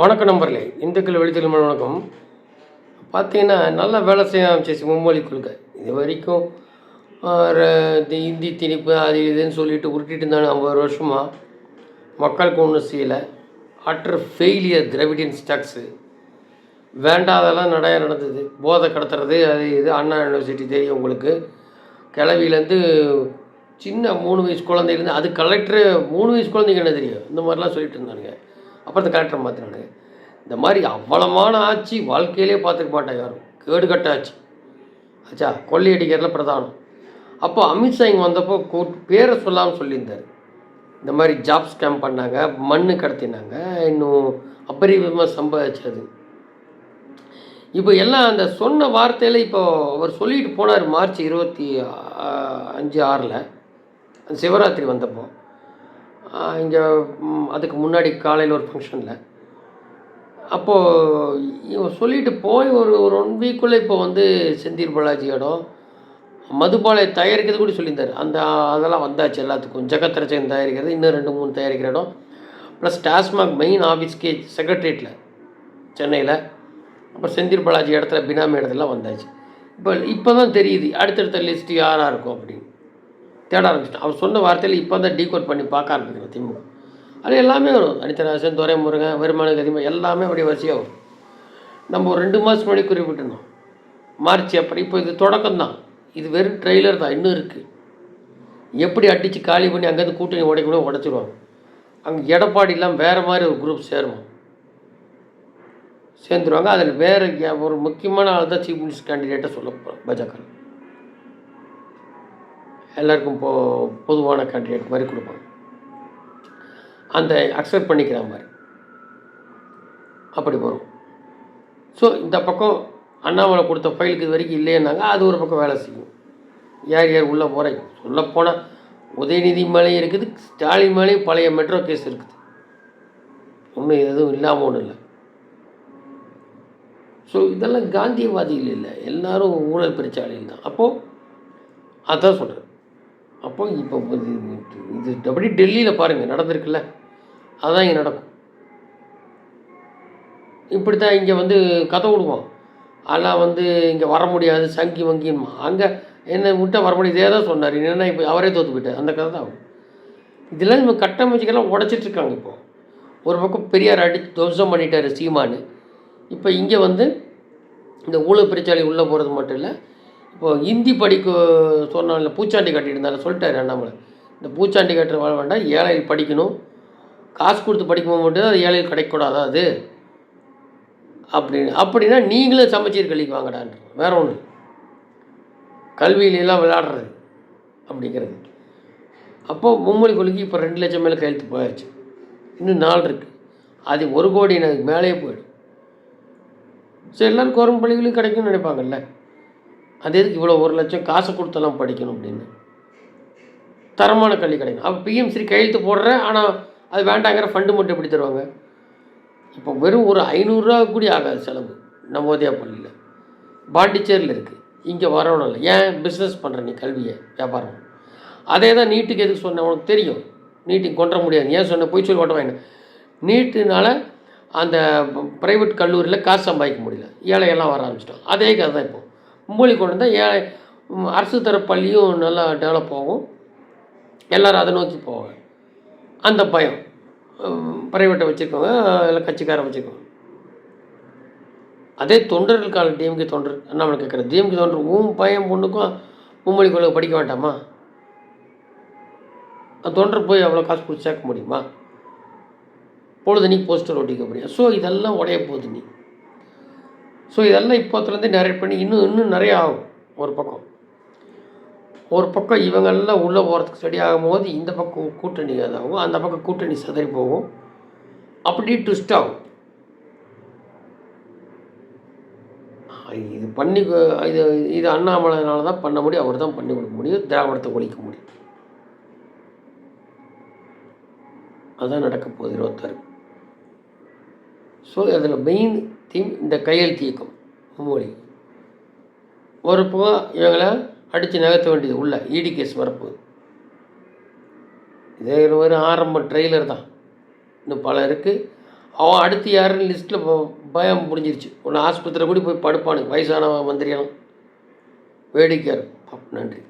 வணக்கம் நம்பர்களே இந்துக்கள் வெளித்தல் வணக்கம். பார்த்தீங்கன்னா நல்லா வேலை செய்ய ஆரம்பிச்சிச்சு மும்மொழி கொள்கை. இது வரைக்கும் இந்த இந்தி திணிப்பு அது இதுன்னு சொல்லிட்டு உருட்டிட்டு இருந்தாங்க ஐம்பது வருஷமாக மக்களுக்கு ஒன்றும் செய்யலை. அட்டர் ஃபெயிலியர் திராவிடியன் ஸ்டாக்ஸு வேண்டாதெல்லாம் நிறையா நடந்தது. போதை கடத்துறது அது இது அண்ணா யூனிவர்சிட்டி தெரியும் உங்களுக்கு. கிளவிலேருந்து சின்ன மூணு வயசு குழந்தையிலேருந்து அது கலெக்டரு மூணு வயசு குழந்தைங்க என்ன தெரியும்? இந்த மாதிரிலாம் சொல்லிட்டு இருந்தானுங்க. அப்புறம் இந்த கலெக்டர் மாற்றினானுங்க இந்த மாதிரி அவ்வளமான ஆட்சி வாழ்க்கையிலே பார்த்துக்க மாட்டேன் யாரும். கேடுகட்ட ஆட்சி. ஆச்சா கொள்ளையடிக்கிறதுல பிரதானம். அப்போ அமித்ஷா இங்கே வந்தப்போ கூட் பேரை சொல்லாமல் சொல்லியிருந்தார். இந்த மாதிரி ஜாப் ஸ்கேம் பண்ணாங்க மண்ணு கடத்தினாங்க இன்னும் அபரிவிதமாக சம்பாதிச்சது. இப்போ எல்லாம் அந்த சொன்ன வார்த்தையில் இப்போ அவர் சொல்லிட்டு போனார் மார்ச் இருபத்தி அஞ்சு ஆறில். சிவராத்திரி வந்தப்போ. இங்கே அதுக்கு முன்னாடி காலையில் ஒரு ஃபங்க்ஷனில் அப்போது இவன் சொல்லிட்டு போய் ஒரு ஒரு ஒன் வீக்குள்ளே இப்போ வந்து செந்தீர் பாலாஜி இடம் மதுபாலை தயாரிக்கிறது கூட சொல்லியிருந்தார். அந்த அதெல்லாம் வந்தாச்சு எல்லாத்துக்கும். ஜெகத்ரச்சன் தயாரிக்கிறது இன்னும் ரெண்டு மூணு தயாரிக்கிற இடம். ப்ளஸ் டாஸ்மாக் மெயின் ஆஃபீஸ்க்கு செக்ரட்டரியேட்டில் சென்னையில். அப்புறம் செந்தீர் பாலாஜி இடத்துல பினாமி இடத்துல வந்தாச்சு. இப்போ இப்போ தான் தெரியுது அடுத்தடுத்த லிஸ்ட்டு யாராக இருக்கும் அப்படின்னு. தேட ஆரம்பிச்சிட்டோம் அவர் சொன்ன வார்த்தையில் இப்போ தான் டீகோட் பண்ணி பார்க்க ஆரம்பிக்கிறோம் திமுக. அது எல்லாமே வரும். அனிதராசன் துரைமுருகன் வருமான கதிமா எல்லாமே அப்படியே வரிசையாக வரும். நம்ம ஒரு ரெண்டு மாதம் முன்னாடி குறிப்பிட்டிருந்தோம். மார்ச் அப்புறம் இப்போ இது தொடக்கம் தான் இது வெறும் ட்ரெய்லர் தான். இன்னும் இருக்குது எப்படி அடித்து காலி பண்ணி அங்கேருந்து கூட்டணி உடைக்கணும் உடச்சிடுவாங்க அங்கே எடப்பாடி இல்லாமல் வேறு மாதிரி ஒரு குரூப் சேருமா சேர்ந்துருவாங்க. அதில் வேறு ஒரு முக்கியமான ஆள் தான் சீஃப் மினிஸ்டர் கேண்டிடேட்டை சொல்ல போகிறோம் பாஜக எல்லாருக்கும் பொ பொதுவான கேண்டிடேட் மாதிரி கொடுப்பாங்க. அந்த அக்செப்ட் பண்ணிக்கிற மாதிரி. அப்படி வரும். ஸோ இந்த பக்கம் அண்ணாமலை கொடுத்த ஃபைலுக்கு இது வரைக்கும் இல்லைன்னாங்க அது ஒரு பக்கம் வேலை செய்யும். யார் யார் உள்ளே போகிறேன் சொல்லப்போனால் உதயநிதி மேலேயும் இருக்குது ஸ்டாலின் மேலேயும் பழைய மெட்ரோ கேஸ் இருக்குது. ஒன்றும் எதுவும் இல்லாமல் ஒன்றும் இல்லை. ஸோ இதெல்லாம் காந்தியவாதிகள் இல்லை. எல்லோரும் ஊழல் பெருச்சாளிகள் தான். அப்போது அதான் சொல்கிறேன் அப்போ இப்போ இது இது அப்படி டெல்லியில் பாருங்கள் நடந்திருக்குல்ல. அதுதான் இங்கே நடக்கும். இப்படி தான் இங்கே வந்து கதை விடுவோம் அதெல்லாம் வந்து இங்கே வர முடியாது சங்கி வங்கின்மா அங்கே என்ன விட்டால் வர முடியாது இதே தான் சொன்னார். என்னென்னா இப்போ அவரே தோற்று போயிட்டார். அந்த கதை தான் ஆகும் இதெல்லாம் நம்ம கட்டமைச்சுக்கெல்லாம் உடைச்சிட்டு இருக்காங்க இப்போ. ஒரு பக்கம் பெரியார் அடிச்சு துவம்சம் பண்ணிட்டார் சீமானு. இப்போ இங்கே வந்து இந்த ஊழல் பெருச்சாளி உள்ளே போகிறது மட்டும் இல்லை இப்போ ஹிந்தி படிக்க சொன்னால பூச்சாண்டி கட்டிட்டு இருந்தாலும் சொல்லிட்டாரு அண்ணாமலை. இந்த பூச்சாண்டி கட்டுற வாழ வேண்டாம் ஏழையில் படிக்கணும். காசு கொடுத்து படிக்கும் மட்டும் அது ஏழையில் கிடைக்கக்கூடாதா அது? அப்படின்னு அப்படின்னா நீங்களே சமச்சீர் கல்விக்கு வாங்கடான்ற வேற ஒன்று கல்வியிலெல்லாம் விளையாடுறது அப்படிங்கிறது. அப்போது மும்மொழி கொள்கை இப்போ ரெண்டு லட்சம் மேலே கையெழுத்து போயாச்சு. இன்னும் நாள் இருக்குது அது ஒரு கோடி எனக்கு மேலேயே போயிடும். சரி எல்லோரும் கவர்மெண்ட் பள்ளிகளும் கிடைக்கும்னு நினைப்பாங்கல்ல? அது எதுக்கு இவ்வளோ ஒரு லட்சம் காசை கொடுத்தெல்லாம் படிக்கணும் அப்படின்னு. தரமான கல்வி கிடைக்கும் அப்போ பிஎம்சி கையெழுத்து போடுற ஆனால் அது வேண்டாங்கிற ஃபண்டு மட்டும் எப்படி தருவாங்க? இப்போ வெறும் ஒரு ஐநூறுரூவா கூட ஆகாது செலவு நவோதயா பள்ளியில். பாண்டிச்சேரியில் இருக்குது இங்கே வரணும் இல்லை. ஏன்? பிஸ்னஸ் பண்ணுற நீ கல்வியை வியாபாரம். அதே தான் நீட்டுக்கு எதுக்கு சொன்னேன்? உனக்கு தெரியும். நீட்டுக்கு கொண்டு முடியாது. ஏன் சொன்ன? போய் சொல்லி ஓட்ட வாங்கினேன் நீட்டுனால அந்த ப்ரைவேட் கல்லூரியில் காசு சம்பாதிக்க முடியல. ஏழையெல்லாம் வர ஆரம்பிச்சிட்டோம் அதே கதை தான் இப்போது மொழி கொண்டு வந்தால் ஏழை அரசு தர பள்ளியும் நல்லா டெவலப் ஆகும். எல்லோரும் அதை நோக்கி போவாங்க. அந்த பயம் பிரைவேட்டை வச்சுருக்கவங்க இல்லை கட்சிக்காரை வச்சுருக்கவங்க. அதே தொண்டர்கள் கால டிஎம்கே தொண்டர் அண்ணாமலை கேட்குற டிஎம்கே தொண்டர் உன் பையன் பொண்ணுக்கும் மும்மொழி கொள்கை படிக்க வேண்டாமா? தொண்டர் போய் அவ்வளோ காசு கொடுத்து சேர்க்க முடியுமா? பொழுது நீ போஸ்டர் ஒட்டிக்க முடியும். ஸோ இதெல்லாம் உடைய போகுது நீ. ஸோ இதெல்லாம் இப்போத்துலேருந்து நிறைய பண்ணி இன்னும் இன்னும் நிறையா ஆகும். ஒரு பக்கம். ஒரு பக்கம் இவங்கெல்லாம் உள்ளே போகிறதுக்கு சரியாகும் போது இந்த பக்கம் கூட்டணி அதாகும் அந்த பக்கம் கூட்டணி சிதறி போகும். அப்படி ட்விஸ்ட் ஆகும். இது பண்ணி இது இது அண்ணாமலைனால தான் பண்ண முடியும் அவர் தான் பண்ணி கொடுக்க முடியும் திராவிடத்தை ஒழிக்க முடியும். அதுதான் நடக்க போகுது இருபத்தாறு. ஸோ அதில் மெயின் தீம் இந்த கையெழுத்து இயக்கம் மும்மொழி. ஒரு பக்கம் இவங்களை அடித்து நகர்த்த வேண்டியது உள்ள இடி கேஸ் வரப்போகுது. இதே ஒரு ஆரம்ப ட்ரெய்லர் தான். இன்னும் பல இருக்குது அவன் அடுத்து யாருன்னு லிஸ்ட்டில் பயம் முடிஞ்சிருச்சு ஒன்று ஆஸ்பத்திரியில் கூட போய் படுப்பானுங்க. வயசான மந்திரியெல்லாம் வேடிக்கையாக இருக்கும் நன்றி.